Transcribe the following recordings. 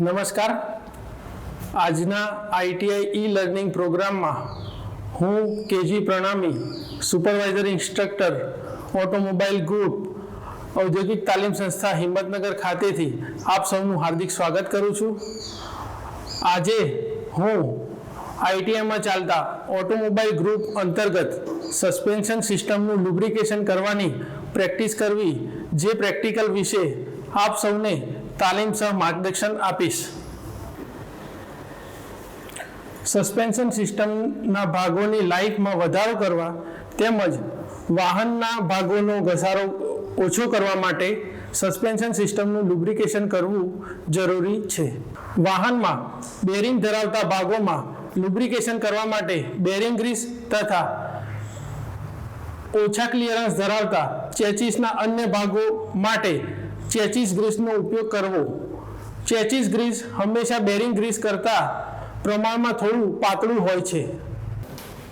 નમસ્કાર. આજના આઈટીઆઈ ઈ લર્નિંગ પ્રોગ્રામમાં હું KG Pranami, supervisor instructor, automobile group, ઔદ્યોગિક તાલીમ સંસ્થા હિંમતનગર ખાતેથી આપ સૌનું હાર્દિક સ્વાગત કરું છું. આજે હું આઈટીઆઈમાં ચાલતા ઓટોમોબાઈલ ગ્રુપ અંતર્ગત સસ્પેન્શન સિસ્ટમનું લુબ્રિકેશન કરવાની પ્રેક્ટિસ કરવી, જે પ્રેક્ટિકલ વિશે આપ સૌને તાલીમ સહ માર્ગદર્શન આપીશ. સસ્પેન્શન સિસ્ટમના ભાગોની લાઈફમાં વધારો કરવા તેમજ વાહનના ભાગોનો ઘસારો ઓછો કરવા માટે સસ્પેન્શન સિસ્ટમનું લુબ્રિકેશન કરવું જરૂરી છે. વાહનમાં બેરિંગ ધરાવતા ભાગોમાં લુબ્રિકેશન કરવા માટે બેરિંગ ગ્રીસ તથા ઓછા ક્લિયરન્સ ધરાવતા ચેચિસના અન્ય ભાગો માટે ચેચિસ ગ્રીસનો ઉપયોગ કરવો. ચેચિસ ગ્રીસ હંમેશા બેરિંગ ગ્રીસ કરતાં પ્રમાણમાં થોડું પાતળું હોય છે.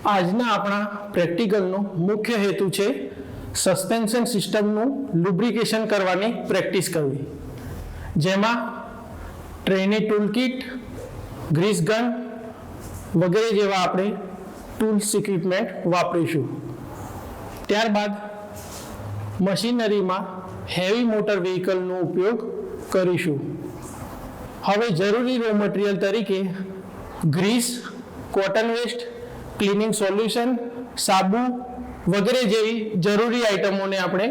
આજના આપણા પ્રેક્ટિકલનો મુખ્ય હેતુ છે સસ્પેન્શન સિસ્ટમનું લુબ્રિકેશન કરવાની પ્રેક્ટિસ કરવી. જેમાં trainee tool kit grease gun વગેરે જેવા આપણે ટૂલ્સ, ઇક્વિપમેન્ટ વાપરીશું. ત્યારબાદ મશીનરીમાં હેવી મોટર વ્હીકલનો ઉપયોગ કરીશું. હવે જરૂરી રો મટીરિયલ તરીકે grease cotton waste cleaning solution સાબુ વગેરે જેવી જરૂરી આઇટમોને આપણે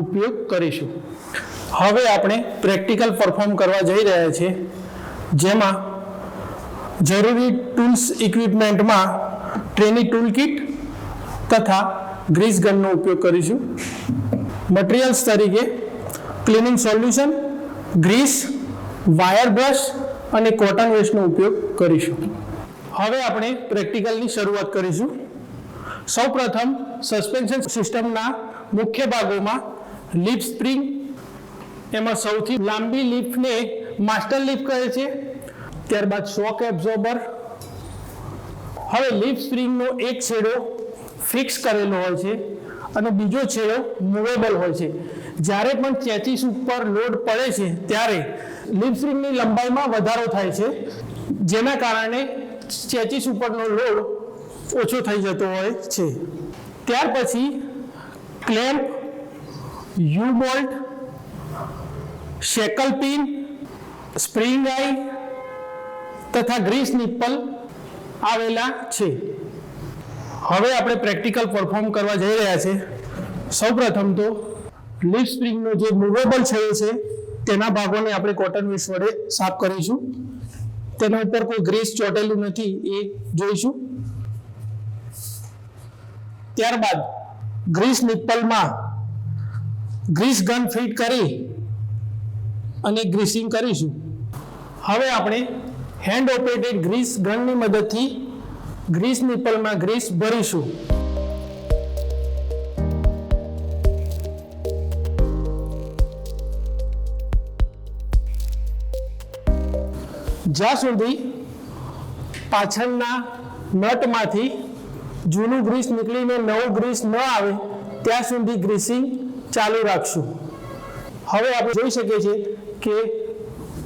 ઉપયોગ કરીશું. હવે આપણે પ્રેક્ટિકલ પરફોર્મ કરવા જઈ રહ્યા છીએ, જેમાં જરૂરી ટૂલ્સ ઇક્વિપમેન્ટમાં ટ્રેની ટૂલ કિટ તથા ગ્રીસ ગનનો ઉપયોગ કરીશું. મટીરિયલ્સ તરીકે cleaning solution grease wire brush અને કોટન વેસ્ટનો ઉપયોગ કરીશું. હવે આપણે પ્રેક્ટિકલની શરૂઆત કરીશું. સૌપ્રથમ સસ્પેન્શન સિસ્ટમના મુખ્ય ભાગોમાં લીફ સ્પ્રિંગ એમાં સૌથી લાંબી લીફને માસ્ટર લીફ કહે છે. ત્યારબાદ શોક એબ્ઝોર્બર હવે લીફ સ્પ્રિંગનો એક છેડો ફિક્સ કરેલો હોય છે. અને બીજો છેડો મૂવેબલ હોય છે. જ્યારે પણ ચેચિસ ઉપર લોડ પડે છે, ત્યારે લીફ સ્પ્રિંગની લંબાઈમાં વધારો થાય છે. જેના કારણે ચેચિસ ઉપરનો લોડ ઓછો થઈ જતો હોય છે. ત્યાર પછી clamp U bolt shackle pin, spring eye તથા ગ્રીસ નિપ્પલ આવેલા છે. હવે આપણે પ્રેક્ટિકલ પરફોર્મ કરવા જઈ રહ્યા છે. સૌપ્રથમ તો લીફ સ્પ્રિંગનો જે મૂવેબલ છેડો છે, તેના ભાગોને આપણે કોટન વેસ્ટ વડે સાફ કરીશું. તેના ઉપર કોઈ ગ્રીસ ચોટેલું નથી એ જોઈશું. ત્યારબાદ ગ્રીસ નિપ્પલમાં ગ્રીસ ગન ફિટ કરી અને ગ્રીસિંગ કરીશું. હવે આપણે હેન્ડ ઓપરેટેડ ગ્રીસ ગનની મદદથી ગ્રીસ નિપલમાં ગ્રીસ ભરીશું. જ્યાં સુધી પાછળના નટમાંથી જૂનું ગ્રીસ નીકળીને નવું ગ્રીસ ન આવે, ત્યાં સુધી ગ્રીસિંગ ચાલુ રાખશું. હવે આપણે જોઈ શકીએ છીએ કે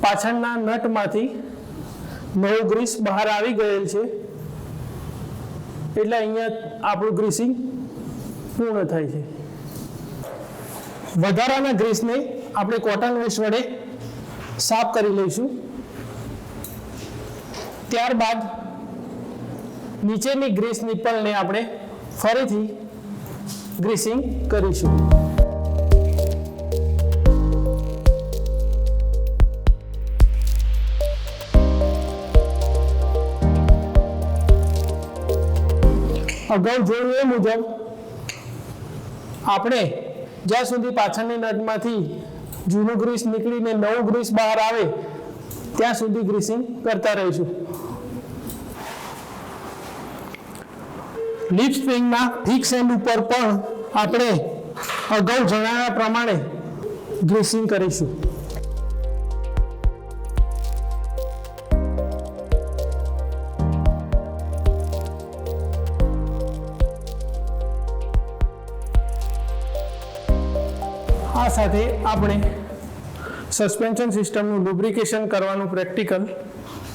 પાછળના નટમાંથી નવું ગ્રીસ બહાર આવી ગયેલ છે. એટલે અહીંયા આપણું ગ્રીસિંગ પૂર્ણ થાય છે. વધારાના ગ્રીસને આપણે કોટન વેસ્ટ વડે સાફ કરી લઈશું. ત્યારબાદ નીચેની ગ્રીસ નિપલને આપણે ફરીથી ગ્રીસિંગ કરીશું. અગાઉ જોયું એ મુજબ આપણે જ્યાં સુધી પાછળની નટમાંથી જૂનું ગ્રીસ નીકળીને નવું ગ્રીસ બહાર આવે, ત્યાં સુધી ગ્રીસિંગ કરતા રહીશું. લીપ સ્પ્રિંગના ફિક્સ એન્ડ ઉપર પણ આપણે અગાઉ જણાવ્યા પ્રમાણે ગ્રીસિંગ કરીશું. આ સાથે આપણે સસ્પેન્શન સિસ્ટમનું લુબ્રિકેશન કરવાનું પ્રેક્ટિકલ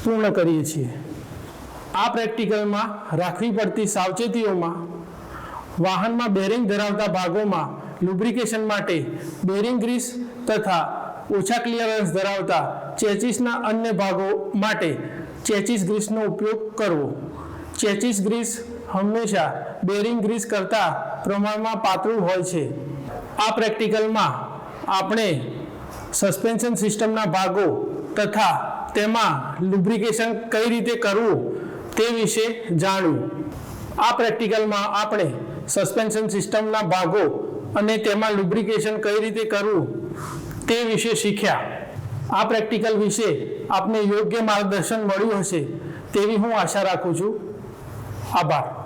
પૂર્ણ કરીએ છીએ. આ પ્રેક્ટિકલમાં રાખવી પડતી સાવચેતીઓમાં વાહનમાં બેરિંગ ધરાવતા ભાગોમાં લુબ્રિકેશન માટે બેરિંગ ગ્રીસ તથા ઓછા ક્લિયરન્સ ધરાવતા ચેચિસના અન્ય ભાગો માટે ચેચિસ ગ્રીસનો ઉપયોગ કરવો. ચેચિસ ગ્રીસ હંમેશા બેરિંગ ગ્રીસ કરતાં પ્રમાણમાં પાતળું હોય છે. આ પ્રેક્ટિકલમાં આપણે સસ્પેન્શન સિસ્ટમના ભાગો તથા તેમાં લુબ્રિકેશન કઈ રીતે કરવું તે વિશે જાણ્યું. આ પ્રેક્ટિકલમાં આપણે સસ્પેન્શન સિસ્ટમના ભાગો અને તેમાં લુબ્રિકેશન કઈ રીતે કરવું તે વિશે શીખ્યા. આ પ્રેક્ટિકલ વિશે આપને યોગ્ય માર્ગદર્શન મળ્યું હશે તેવી હું આશા રાખું છું. આભાર.